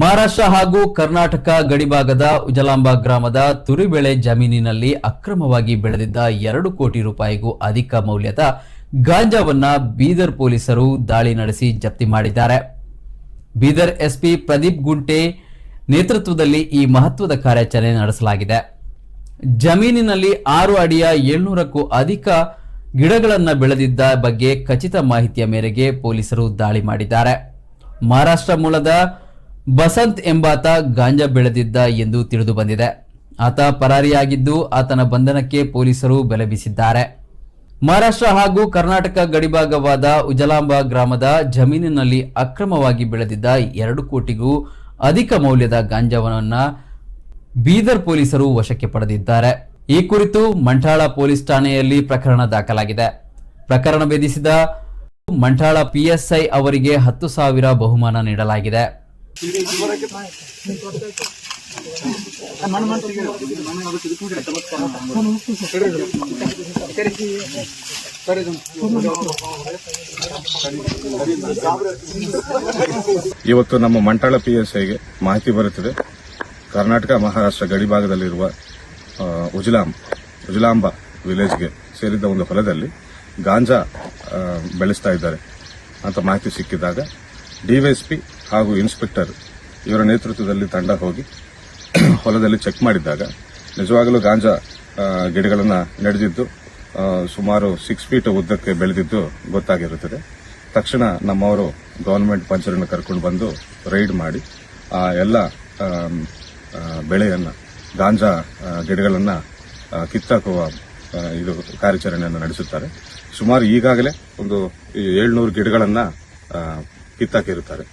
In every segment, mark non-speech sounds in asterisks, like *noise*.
ಮಹಾರಾಷ್ಟ್ರ ಹಾಗೂ ಕರ್ನಾಟಕ ಗಡಿಭಾಗದ ಉಜಲಾಂಬ ಗ್ರಾಮದ ತುರಿಬೆಳೆ ಜಮೀನಿನಲ್ಲಿ ಅಕ್ರಮವಾಗಿ ಬೆಳೆದಿದ್ದ ಎರಡು ಕೋಟಿ ರೂಪಾಯಿಗೂ ಅಧಿಕ ಮೌಲ್ಯದ ಗಾಂಜಾವನ್ನ ಬೀದರ್ ಪೊಲೀಸರು ದಾಳಿ ನಡೆಸಿ ಜಪ್ತಿ ಮಾಡಿದ್ದಾರೆ. ಬೀದರ್ ಎಸ್ಪಿ ಪ್ರದೀಪ್ ಗುಂಟೆ ನೇತೃತ್ವದಲ್ಲಿ ಈ ಮಹತ್ವದ ಕಾರ್ಯಾಚರಣೆ ನಡೆಸಲಾಗಿದೆ. ಜಮೀನಿನಲ್ಲಿ ಆರು ಅಡಿಯ ಏಳ್ನೂರಕ್ಕೂ ಅಧಿಕ ಗಿಡಗಳನ್ನು ಬೆಳೆದಿದ್ದ ಬಗ್ಗೆ ಖಚಿತ ಮಾಹಿತಿಯ ಮೇರೆಗೆ ಪೊಲೀಸರು ದಾಳಿ ಮಾಡಿದ್ದಾರೆ. ಮಹಾರಾಷ್ಟ್ರ ಮೂಲದ ಬಸಂತ್ ಎಂಬಾತ ಗಾಂಜಾ ಬೆಳೆದಿದ್ದ ಎಂದು ತಿಳಿದು ಬಂದಿದೆ. ಆತ ಪರಾರಿಯಾಗಿದ್ದು ಆತನ ಬಂಧನಕ್ಕೆ ಪೊಲೀಸರು ಬೆಲೆ ಬೀಸಿದ್ದಾರೆ ಮಹಾರಾಷ್ಟ್ರ ಹಾಗೂ ಕರ್ನಾಟಕ ಗಡಿಭಾಗವಾದ ಉಜಲಾಂಬ ಗ್ರಾಮದ ಜಮೀನಿನಲ್ಲಿ ಅಕ್ರಮವಾಗಿ ಬೆಳೆದಿದ್ದ ಎರಡು ಕೋಟಿಗೂ ಅಧಿಕ ಮೌಲ್ಯದ ಗಾಂಜಾವನ್ನ ಬೀದರ್ ಪೊಲೀಸರು ವಶಕ್ಕೆ ಪಡೆದಿದ್ದಾರೆ. ಈ ಕುರಿತು ಮಂಠಾಳ ಪೊಲೀಸ್ ಠಾಣೆಯಲ್ಲಿ ಪ್ರಕರಣ ದಾಖಲಾಗಿದೆ. ಪ್ರಕರಣ ಭೇದಿಸಿದ ಮಂಠಾಳ ಪಿಎಸ್ಐ ಅವರಿಗೆ ಹತ್ತು ಸಾವಿರ ಬಹುಮಾನ ನೀಡಲಾಗಿದೆ. ಇವತ್ತು ನಮ್ಮ ಮಂಟಾಳ ಪಿ ಎಸ್ ಐಗೆ ಮಾಹಿತಿ ಬರುತ್ತಿದೆ. ಕರ್ನಾಟಕ ಮಹಾರಾಷ್ಟ್ರ ಗಡಿಭಾಗದಲ್ಲಿರುವ ಭಾಗದಲ್ಲಿರುವ ಉಜ್ಲಾಂ, ಉಜ್ಲಾಂಬ ವಿಲೇಜ್ಗೆ ಸೇರಿದ್ದ ಒಂದು ಹೊಲದಲ್ಲಿ ಗಾಂಜಾ ಬೆಳೆಸ್ತಾ ಇದ್ದಾರೆ ಅಂತ ಮಾಹಿತಿ ಸಿಕ್ಕಿದಾಗ ಡಿವೈಎಸ್ಪಿ ಹಾಗೂ ಇನ್ಸ್ಪೆಕ್ಟರ್ ಇವರ ನೇತೃತ್ವದಲ್ಲಿ ತಂಡ ಹೋಗಿ *clears throat* ಹೊಲದಲ್ಲಿ ಚೆಕ್ ಮಾಡಿದ್ದಾಗ ನಿಜವಾಗಲೂ ಗಾಂಜಾ ಗಿಡಗಳನ್ನು ನಡೆದಿದ್ದು ಸುಮಾರು ಸಿಕ್ಸ್ ಫೀಟ್ ಉದ್ದಕ್ಕೆ ಬೆಳೆದಿದ್ದು ಗೊತ್ತಾಗಿರುತ್ತದೆ. ತಕ್ಷಣ ನಮ್ಮವರು ಗೌರ್ಮೆಂಟ್ ಪಂಚರನ್ನು ಕರ್ಕೊಂಡು ಬಂದು ರೈಡ್ ಮಾಡಿ ಆ ಎಲ್ಲ ಬೆಳೆಯನ್ನು, ಗಾಂಜಾ ಗಿಡಗಳನ್ನು ಕಿತ್ತಾಕುವ ಇದು ಕಾರ್ಯಾಚರಣೆಯನ್ನು ನಡೆಸುತ್ತಾರೆ. ಸುಮಾರು ಈಗಾಗಲೇ ಒಂದು ಏಳ್ನೂರು ಗಿಡಗಳನ್ನು ಕಿತ್ತಾಕಿರುತ್ತಾರೆ.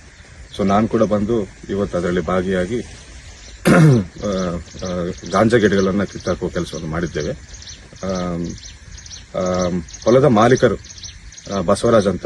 ಸೊ ನಾನು ಕೂಡ ಬಂದು ಇವತ್ತು ಅದರಲ್ಲಿ ಭಾಗಿಯಾಗಿ ಗಾಂಜಾ ಗಿಡಗಳನ್ನು ಕಿತ್ತಾಕುವ ಕೆಲಸವನ್ನು ಮಾಡಿದ್ದೇವೆ. ಹೊಲದ ಮಾಲೀಕರು ಬಸವರಾಜ್ ಅಂತ.